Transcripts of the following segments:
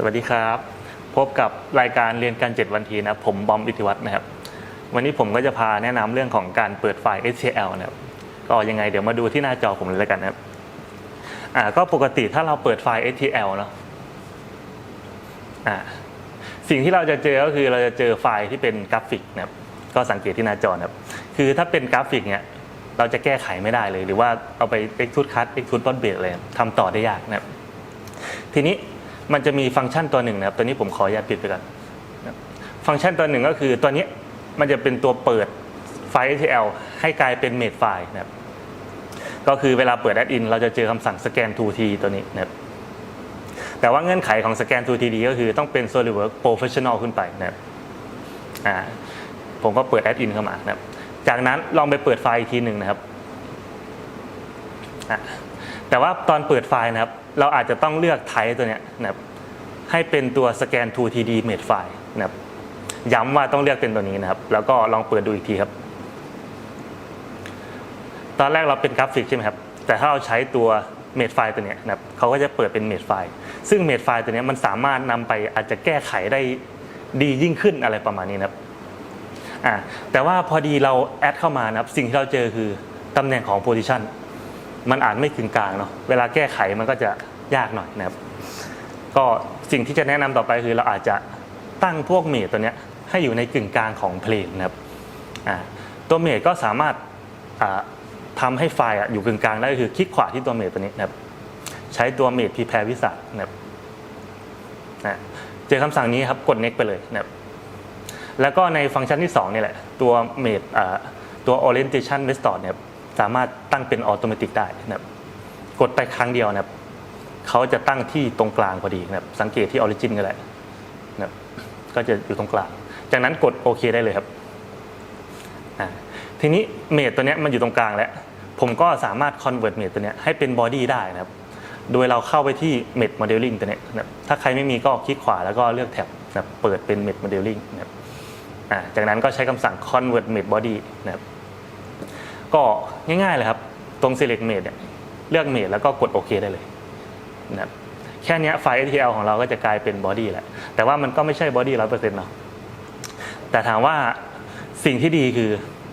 สวัสดีครับ พบกับรายการเรียนกัน7วันทีนะผมบอมอิทธิวัฒน์นะครับ วันนี้ผมก็จะพาแนะนำเรื่องของการเปิดไฟล์ HTML นะครับก็ยังไงเดี๋ยวมาดูที่หน้าจอผมเลยแล้วกันนะครับอ่าก็ปกติถ้าเราเปิดไฟล์ HTML เนาะอ่าสิ่งที่เราจะเจอก็คือเราจะเจอไฟล์ที่เป็นกราฟิกนะครับก็สังเกตที่หน้าจอนะครับคือถ้าเป็นกราฟิกเนี่ยเราจะแก้ไขไม่ได้เลย หรือว่าเอาไป extrude cut extrude bond base อะไรทำต่อได้ยากนะครับทีนี้ มันจะมีฟังก์ชันตัวหนึ่งนะครับตัวนี้ผมขออนุญาตปิดไปก่อนฟังก์ชันตัวหนึ่งก็คือตัวนี้มันจะเป็นตัวเปิดไฟล์ HTML ให้กลายเป็น made file นะครับก็คือเวลาเปิด add in เราจะเจอคำสั่ง scan to t ตัวนี้นะครับแต่ว่าเงื่อนไขของ scan to td ก็คือต้องเป็น SolidWorks Professional ขึ้นไปนะครับอ่าผมก็เปิด add in เข้ามานะครับจากนั้นลองไปเปิดไฟล์อีกทีหนึ่งนะครับแต่ว่าตอนเปิดไฟล์นะครับ เราอาจจะต้องเลือกไทป์ตัวเนี้ยนะครับให้เป็นตัว scan to td made file นะครับย้ำว่าต้องเลือกเป็นตัวนี้นะครับ แล้วก็ลองเปิดดูอีกทีครับ ตอนแรกเราเป็นกราฟิกใช่ไหมครับ แต่ถ้าเราใช้ตัว made file ตัวเนี้ยนะครับเขาก็จะเปิดเป็น made file ซึ่ง made file ตัวเนี้ยมันสามารถนำไปอาจจะแก้ไขได้ดียิ่งขึ้นอะไรประมาณนี้นะครับอ่าแต่ว่าพอดีเราแอดเข้ามานะครับ สิ่งที่เราเจอคือตำแหน่งของ position มันอาจไม่ถึงกลางเนาะเวลาแก้ไขมันก็จะ ยากหน่อยนะครับ ก็สิ่งที่จะแนะนำต่อไปคือเราอาจจะตั้งพวกเมดตัวเนี้ยให้อยู่ในกึ่งกลางของเพลงนะครับตัวเมดก็สามารถอ่าทำให้ไฟล์อยู่กึ่งกลางได้ก็คือคลิกขวาที่ตัวเมดตัวนี้นะครับ ใช้ตัวเมดพีแพรวิสันะครับอ่าเจอคำสั่งนี้ครับกด next ไปเลยนะครับแล้วก็ในฟังก์ชันที่ 2 นี่แหละ ตัว made อ่าตัว orientation method เนี่ยสามารถตั้งเป็น automatic ได้นะครับกดไปครั้งเดียวนะครับ เขาจะตั้งที่ตรงกลางพอดีนะครับสังเกตที่ origin ก็ได้นะครับก็จะอยู่ตรงกลาง จากนั้นกดโอเคได้เลยครับทีนี้ made ตัวนี้มันอยู่ตรงกลางแล้ว ผมก็สามารถ convert made ตัวนี้ให้เป็น body ได้นะครับ โดยเราเข้าไปที่ made modeling ตัวนี้นะครับถ้าใครไม่มีก็คลิกขวาแล้วก็เลือกแท็บนะเปิดเป็น made modeling นะครับจากนั้นก็ใช้คำสั่ง convert made body นะครับ ก็ง่ายๆเลยครับ ตรง select made เนี่ยเลือก made แล้วก็กดโอเคได้เลย นะครับแค่นี้ไฟล์ STL ของเราก็จะกลายเป็น body แหล้วแต่ว่ามันก็ไม่ใช่ body 100%เปอร์เซ็นาะแต่ถามว่าสิ่งที่ดีคือ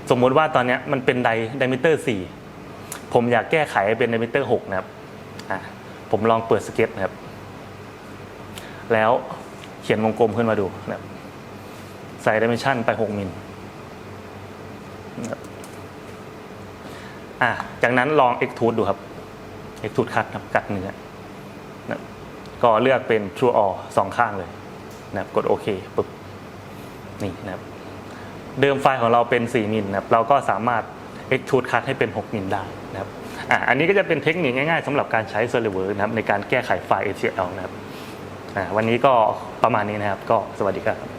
สมมุติว่าตอนนี้มันเป็นไดไดมิเตอร์ 4 ผมอยากแก้ไขให้เป็นไดมิเตอร์ 6 นะครับผมลองเปิดสเก็ตนะครับ แล้วเขียนวงกลมขึ้นมาดูนะครับใส่ดิเมนชันไป 6 มิลนะครับอะจากนั้นลอง extrude ดูครับ extrude cut ครับกัดเนื้อ นะก็เลือกเป็น true all สองข้างเลยนะครับกดโอเคปุ๊บนี่นะครับเดิมไฟล์ของเราเป็น 4 มิลนะครับเราก็สามารถ extrude cut ให้เป็น 6 มิลได้นะครับอะอันนี้ก็จะเป็นเทคนิคง่ายๆสำหรับการใช้ Silver นะครับในการแก้ไขไฟล์ HTML นะครับอะวันนี้ก็ประมาณนี้นะครับก็สวัสดีครับ